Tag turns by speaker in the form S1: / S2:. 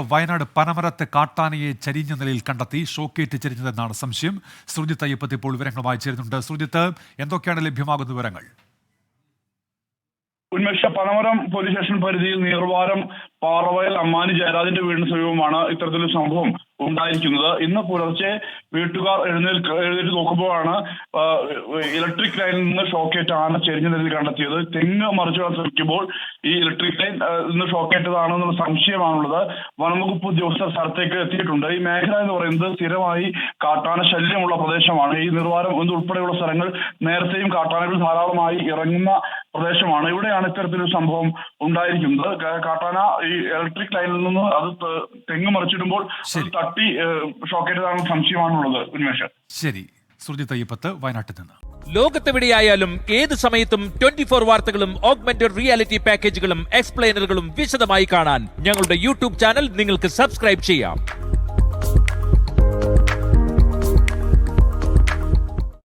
S1: വയനാട് പനമരത്ത് കാട്ടാനയെ ചരിഞ്ഞ നിലയിൽ കണ്ടെത്തി ഷോക്കേറ്റ് ചരിഞ്ഞതെന്നാണ് സംശയം. ശ്രുജിത്ത് അയ്യപ്പത്ത് ഇപ്പോൾ വിവരങ്ങളുമായി ചേരുന്നുണ്ട്. സുർജിത്ത് എന്തൊക്കെയാണ് ലഭ്യമാകുന്ന വിവരങ്ങൾ?
S2: ഉന്മേഷ പനമരം പോലീസ് സ്റ്റേഷൻ പരിധിയിൽ നീർവാരം പാറവയൽ അമ്മാനി ജയരാജന്റെ വീടിന് സമീപമാണ് ഇത്തരത്തിലൊരു സംഭവം ഉണ്ടായിരിക്കുന്നത്. ഇന്ന് പുലർച്ചെ വീട്ടുകാർ എഴുന്നേൽക്ക് എഴുന്നേറ്റ് നോക്കുമ്പോഴാണ് ഇലക്ട്രിക് ലൈനിൽ നിന്ന് ഷോക്കേറ്റ് ആന ചെരിഞ്ഞ നിലയിൽ കണ്ടെത്തിയത്. തെങ്ങ് മറിച്ചിടാൻ ശ്രമിക്കുമ്പോൾ ഈ ഇലക്ട്രിക് ലൈൻ നിന്ന് ഷോക്കേറ്റതാണെന്നുള്ള സംശയമാണുള്ളത്. വനംവകുപ്പ് ഉദ്യോഗസ്ഥർ സ്ഥലത്തേക്ക് എത്തിയിട്ടുണ്ട്. ഈ മേഖല എന്ന് പറയുന്നത് സ്ഥിരമായി കാട്ടാന ശല്യമുള്ള പ്രദേശമാണ്. ഈ നിർവാരം ഉൾപ്പെടെയുള്ള സ്ഥലങ്ങൾ നേരത്തെയും കാട്ടാനകൾ ധാരാളമായി ഇറങ്ങുന്ന പ്രദേശമാണ്. ഇവിടെയാണ് ഇത്തരത്തിലൊരു സംഭവം ഉണ്ടായിരിക്കുന്നത്. കാട്ടാന ഈ ഇലക്ട്രിക് ലൈനിൽ നിന്ന് അത് തെങ്ങ് മറിച്ചിടുമ്പോൾ. തട്ടി ഷോക്കേറ്റതാണെന്ന സംശയമാണുള്ളത് ഉന്മേഷം.
S1: ശരി. അയ്യപ്പത്ത് വയനാട്ടിൽ നിന്ന്.
S3: ലോകത്തെവിടെയായാലും ഏത് സമയത്തും ട്വന്റി ഫോർ വാർത്തകളും ഓഗ്മെന്റഡ് റിയാലിറ്റി പാക്കേജുകളും എക്സ്പ്ലെയിനറുകളും വിശദമായി കാണാൻ ഞങ്ങളുടെ യൂട്യൂബ് ചാനൽ നിങ്ങൾക്ക് സബ്സ്ക്രൈബ് ചെയ്യാം.